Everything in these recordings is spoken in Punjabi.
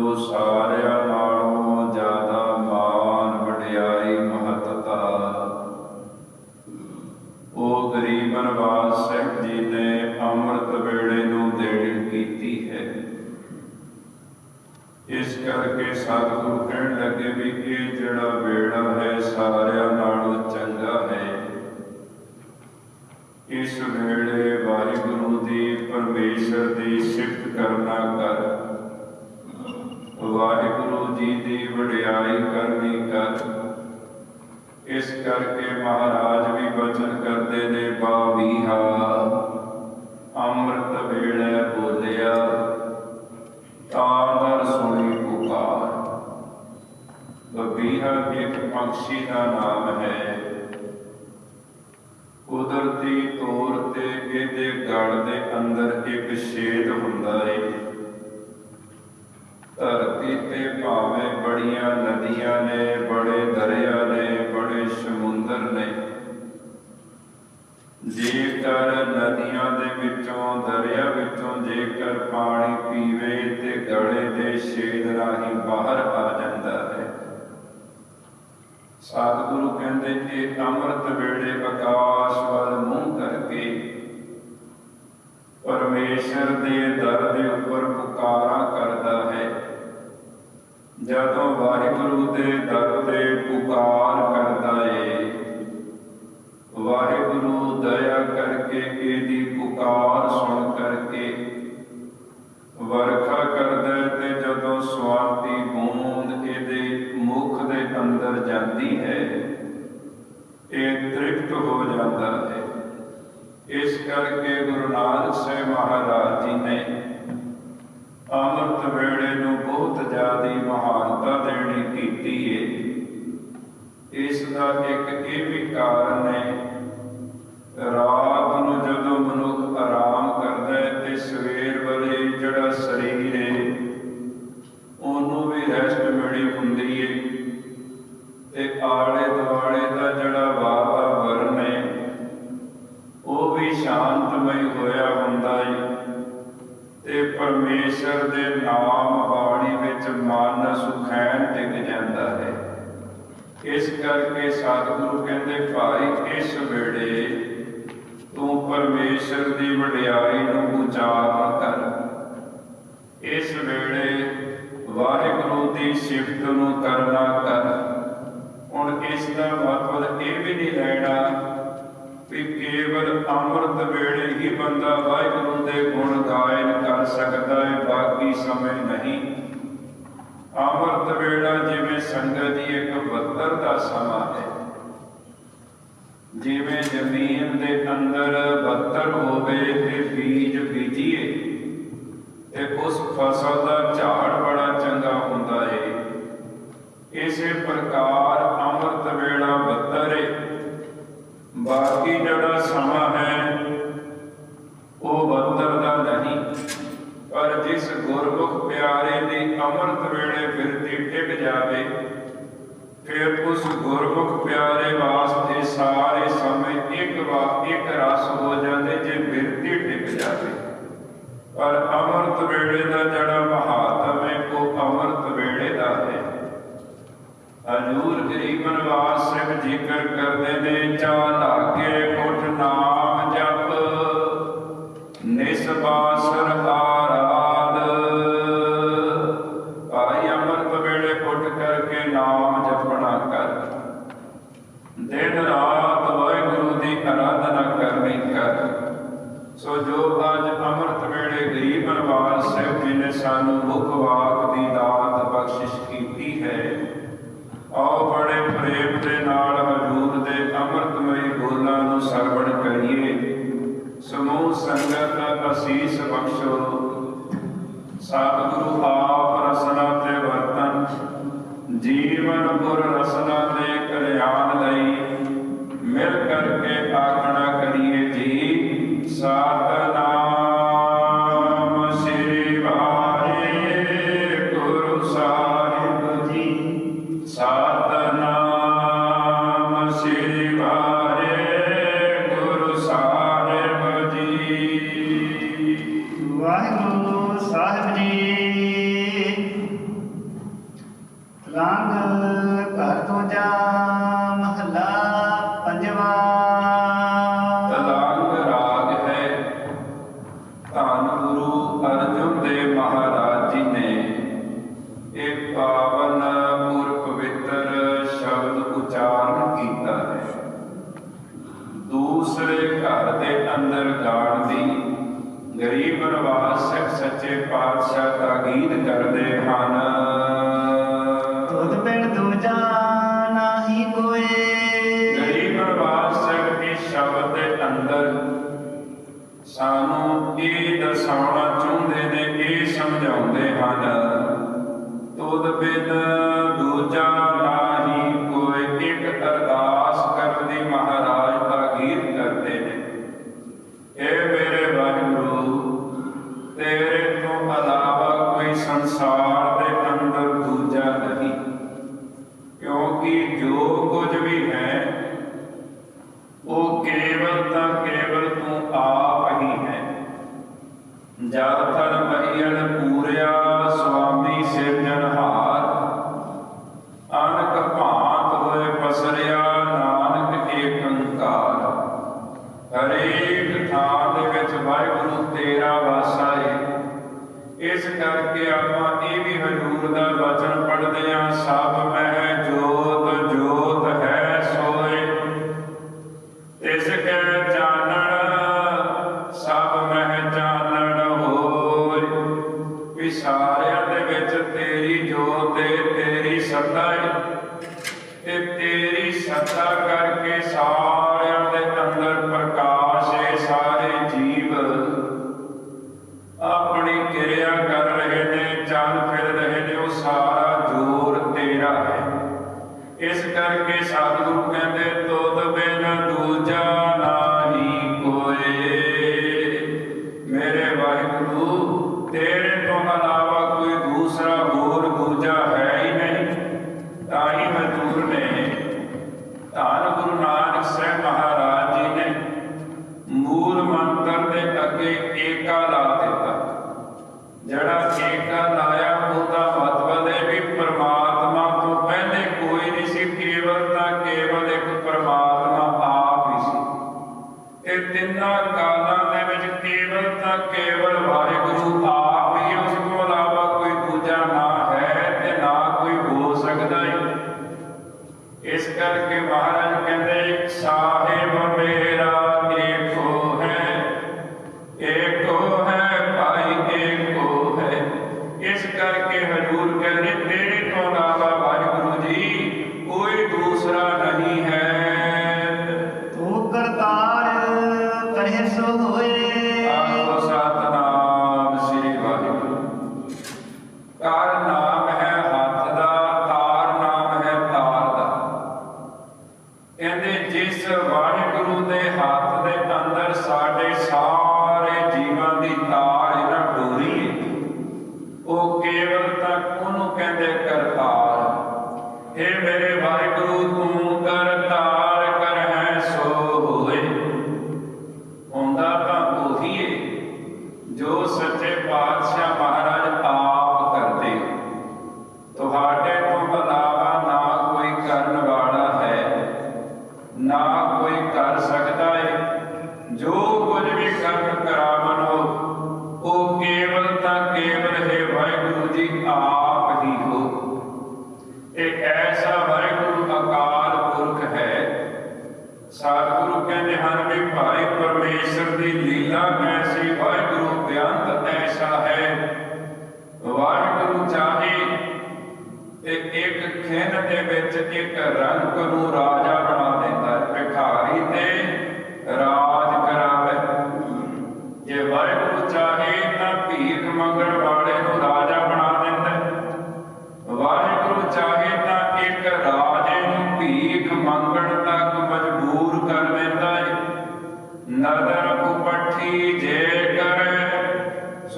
ਜੋ ਸਾਰਿਆਂ ਨਾਲੋਂ ਜ਼ਿਆਦਾ ਮਾਨ ਵਡਿਆਈ ਮਹੱਤਤਾ। ਉਹ ਗਰੀਬ ਨਵਾਜ਼ ਸਿੰਘ ਜੀ ਨੇ ਅੰਮ੍ਰਿਤ ਵੇਲੇ ਨੂੰ ਦੇਣ ਕੀਤੀ ਹੈ। ਇਸ ਕਰਕੇ ਸਤਿਗੁਰੂ ਕਹਿਣ ਲੱਗੇ ਵੀ ਇਹ ਜਿਹੜਾ ਵੇੜਾ ਹੈ ਸਾਰਿਆਂ ਨਾਲੋਂ ਚੰਗਾ ਹੈ। ਇਸ ਵੇਲੇ ਵਾਹਿਗੁਰੂ ਦੀ ਪਰਮੇਸ਼ਰ ਦੀ ਸਿਫਤ ਕਰਨਾ ਕਰ ਜੀ ਦੀ ਵਡਿਆਈ ਕਰਨੀ ਕਰ। ਇਸ ਕਰਕੇ ਮਹਾਰਾਜ ਵੀ ਬਚਨ ਕਰਦੇ ਨੇ ਬਾਵੀਹਾ ਅੰਮ੍ਰਿਤ ਵੇਲੇ ਬੋਲਿਆ ਤਾਦਰ ਸੁਣੀ ਪੁਕਾਰ। ਬਬੀਹਾ ਇੱਕ ਪੰਛੀ ਦਾ ਨਾਮ ਹੈ। ਕੁਦਰਤੀ ਤੌਰ ਤੇ ਇਹਦੇ ਗਲ ਦੇ ਅੰਦਰ ਇੱਕ ਛੇਦ ਹੁੰਦਾ ਹੈ ਭਾਵੇਂ ਬੜੀਆਂ ਨਦੀਆਂ ਨੇ, ਬੜੇ ਦਰਿਆ ਨੇ, ਬੜੇ ਸਮੁੰਦਰ ਨੇ। ਜੇਕਰ ਨਦੀਆਂ ਦੇ ਵਿੱਚੋਂ, ਦਰਿਆ ਵਿੱਚੋਂ ਜੇਕਰ ਪਾਣੀ ਪੀਵੇ ਤੇ ਗਲੇ ਦੇ ਛੇਦ ਰਾਹੀਂ ਬਾਹਰ ਆ ਜਾਂਦਾ ਹੈ। ਸਤਿਗੁਰੂ ਕਹਿੰਦੇ ਕਿ ਅੰਮ੍ਰਿਤ ਵੇਲੇ ਆਕਾਸ਼ ਵੱਲ ਮੂੰਹ ਕਰਕੇ ਪਰਮੇਸ਼ਰ ਦੇ ਦਰ ਦੇ ਉੱਪਰ ਪੁਕਾਰਾ ਕਰਦਾ ਹੈ। ਜਦੋਂ ਵਾਹਿਗੁਰੂ ਦੇ ਦਰ ਤੇ ਪੁਕਾਰ ਕਰਦਾ ਏ, ਵਾਹਿਗੁਰੂ ਦਇਆ ਕਰਕੇ ਇਹਦੀ ਪੁਕਾਰ ਸੁਣ ਕਰਕੇ ਵਰਖਾ ਕਰਦਾ ਹੈ ਤੇ ਜਦੋਂ ਸਵਾਰਤੀ ਬੂੰਦ ਇਹਦੇ ਮੁਖ ਦੇ ਅੰਦਰ ਜਾਂਦੀ ਹੈ, ਇਹ ਤ੍ਰਿਪਤ ਹੋ ਜਾਂਦਾ ਹੈ। ਇਸ ਕਰਕੇ ਗੁਰੂ ਨਾਨਕ ਸਾਹਿਬ ਮਹਾਰਾਜ ਜੀ ਨੇ ਅੰਮ੍ਰਿਤ ਵੇਲੇ ਨੂੰ ਬਹੁਤ ਜ਼ਿਆਦੀ ਮਹਾਨਤਾ ਦੇਣੀ ਕੀਤੀ ਹੈ ਇਸ ਦਾ ਇੱਕ ਇਹ ਵੀ ਕਾਰਨ ਹੈ ਪਰਮੇਸ਼ਰ ਦੀ ਵਡਿਆਈ ਨੂੰ ਉਚਾਰਨ ਕਰ। ਇਸ ਵੇਲੇ ਵਾਹਿਗੁਰੂ ਦੀ ਸਿਫਤ ਨੂੰ ਕਰਨਾ ਕਰ। ਹੁਣ ਇਸ ਦਾ ਮਤਲਬ ਇਹ ਵੀ ਨਹੀਂ ਲੈਣਾ ਵੀ ਕੇਵਲ ਅੰਮ੍ਰਿਤ ਵੇਲੇ ਹੀ ਬੰਦਾ ਵਾਹਿਗੁਰੂ ਦੇ ਗੁਣ ਗਾਇਨ ਕਰ ਸਕਦਾ ਹੈ, ਬਾਕੀ ਸਮੇਂ ਨਹੀਂ। ਅੰਮ੍ਰਿਤ ਵੇਲਾ ਜਿਵੇਂ ਸੰਗਤ ਦੀ ਇੱਕ ਬੱਤਰ ਦਾ ਸਮਾਂ ਹੈ। ਜਿਵੇਂ ਜ਼ਮੀਨ ਦੇ ਅੰਦਰ ਬੱਤਰ ਹੋਵੇ ਤੇ ਬੀਜ ਬੀਜੀਏ, ਤੇ ਉਸ ਫਸਲ ਦਾ ਝਾੜ ਬੜਾ ਚੰਗਾ ਹੁੰਦਾ ਹੈ ਇਸੇ ਪ੍ਰਕਾਰ ਅੰਮ੍ਰਿਤ ਵੇਲਾ ਬੱਤਰ ਹੈ ਬਾਕੀ ਜਿਹੜਾ ਸਮਾਂ ਹੈ, ਉਹ ਬੱਤਰ ਦਾ ਨਹੀਂ। ਪਰ ਜਿਸ ਗੁਰਮੁਖ ਪਿਆਰੇ ਦੀ ਅੰਮ੍ਰਿਤ ਵੇਲੇ ਫਿਰਤੀ ਟਿਕ ਜਾਵੇ, ਫਿਰ ਉਸ ਗੁਰਮੁਖ ਪਿਆਰੇ ਵਾਸਤੇ ਸਾਰੇ ਇੱਕ ਵਾ ਰਸ ਹੋ ਜਾਂਦੇ ਜੇ ਬਿਰਤੀ ਟਿਕ ਜਾਵੇ ਪਰ ਅੰਮ੍ਰਿਤ ਵੇਲੇ ਦਾ ਜਿਹੜਾ ਮਹਾਤਮੇ ਹੈ ਉਹ ਅੰਮ੍ਰਿਤ ਵੇਲੇ ਦਾ ਹੈ। ਹਜੂਰ ਗਰੀਬ ਨਿਵਾਸ ਸਿੰਘ ਜ਼ਿਕਰ ਕਰਦੇ ਨੇ ਚਾ ਲਾਗੇ ਕੁਟ ਨਾਮ ਪੜੀਏ ਸਮੂਹ ਸੰਗਤ ਦਾ ਅਸੀਸ ਬਖਸ਼ੋ। ਸਤਿਗੁਰੂ ਆ ਸ਼ਬਦ ਉਚਾਰਨ ਕੀਤਾ ਹੈ। ਦੂਸਰੇ ਘਰ ਦੇ ਅੰਦਰ ਜਾਣ ਦੀ ਗਰੀਬ ਨਿਵਾਸ ਸੱਚੇ ਪਾਤਸ਼ਾਹ ਦਾ ਗੀਤ ਕਰਦੇ ਹਨ। Ya para ਇਸ ਕਰਕੇ ਸਤਿਗੁਰੂ ਕਹਿੰਦੇ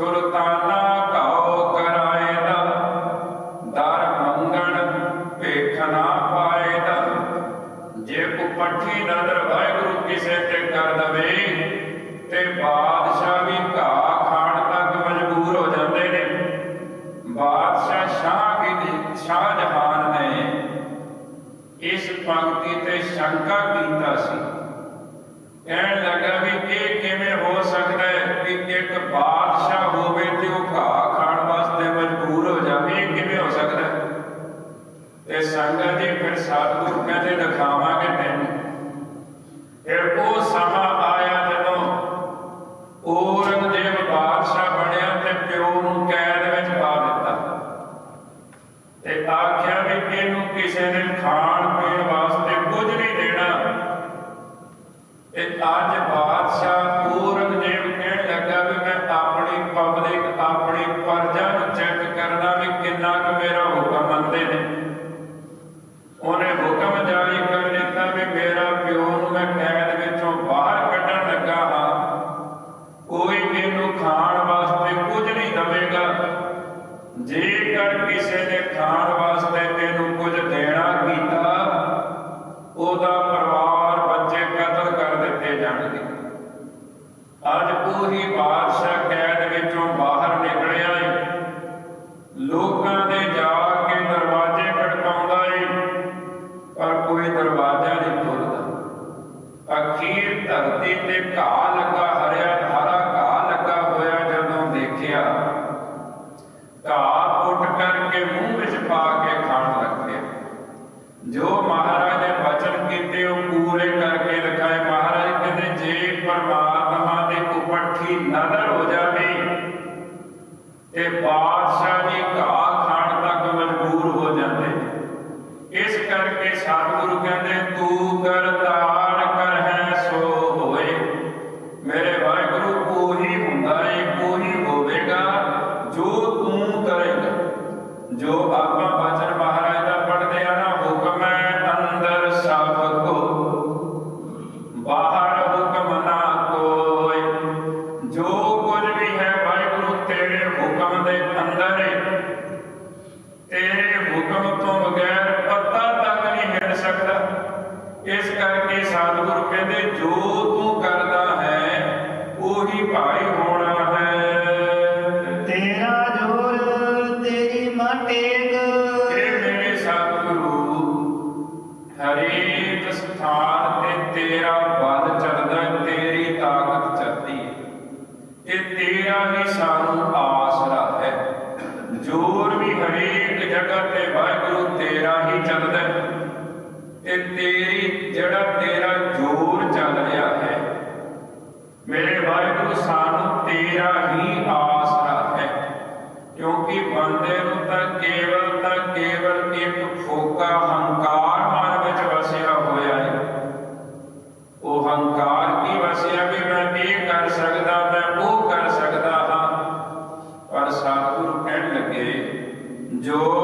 Solo estaban larger ca ਸਤਿਗੁਰ ਕਹਿੰਦੇ ਜੋ ਤੂੰ ਕਰਦਾ ਹੈ ਉਹੀ ਭਾਈ ਹੋਣਾ। Yo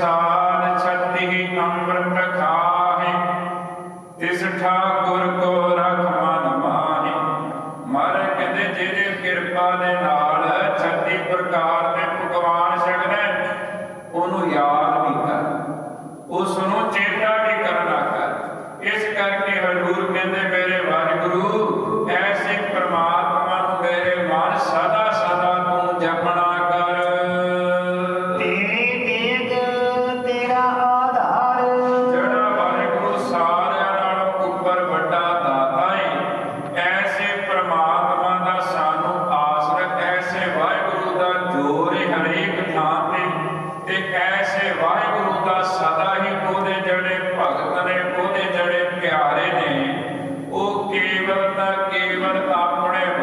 ਜਿਵੇਂ ਪ੍ਰਸਾਦ ਕੇਵਲ ਤਾਂ ਕੇਵਲ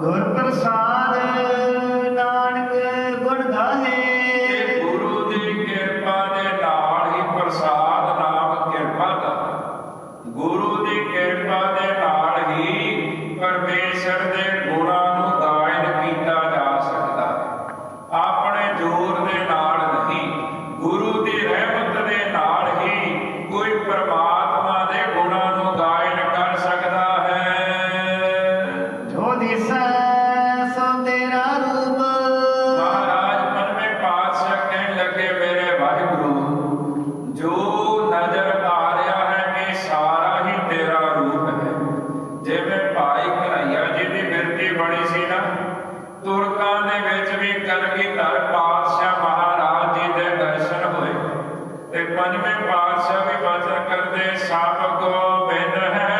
ਗੁਰ ਪ੍ਰਸਾਦ ਪਾਤਸ਼ਾਹ ਵੀ ਬਚਨ ਕਰਦੇ ਸਭ ਗੋਬਿੰਦ ਹੈ।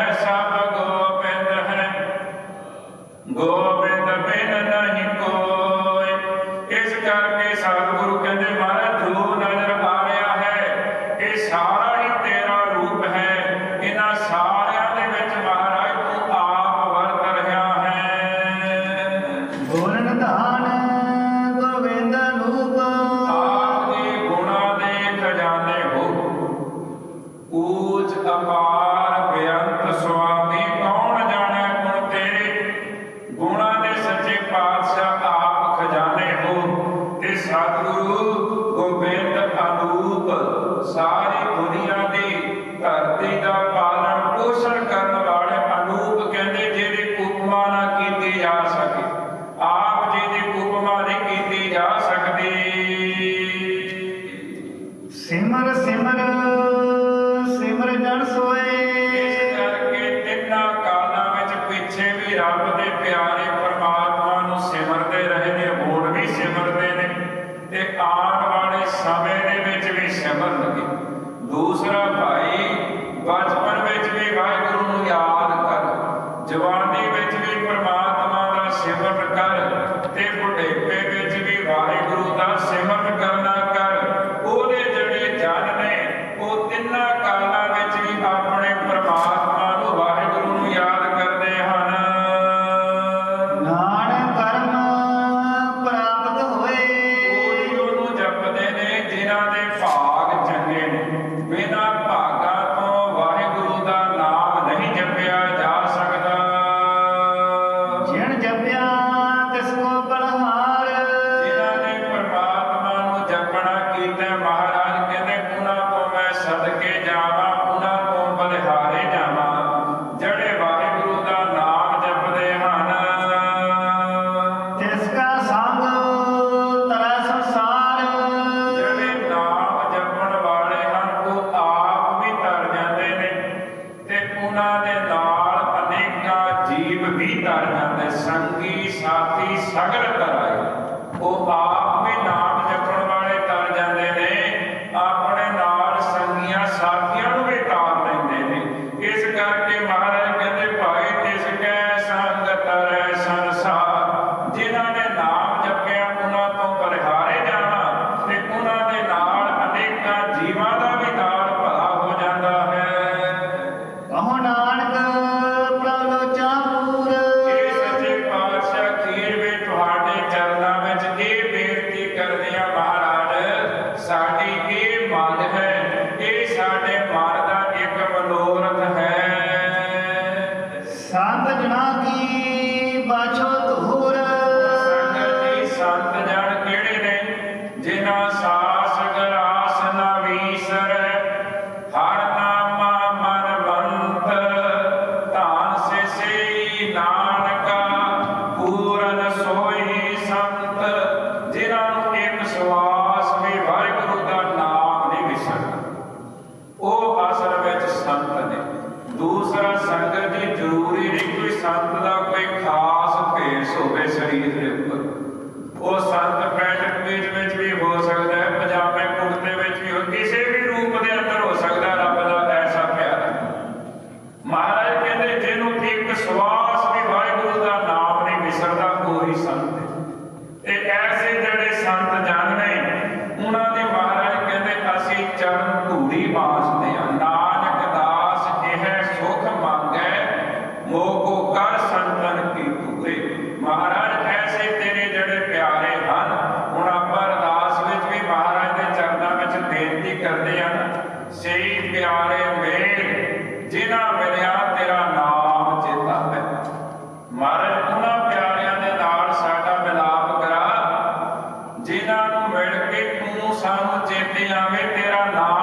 ਜਿਨ੍ਹਾਂ ਨੂੰ ਮਿਲ ਕੇ ਤੂੰ ਸਾਨੂੰ ਚੇਤੇ ਆਵੇ ਤੇਰਾ ਨਾਮ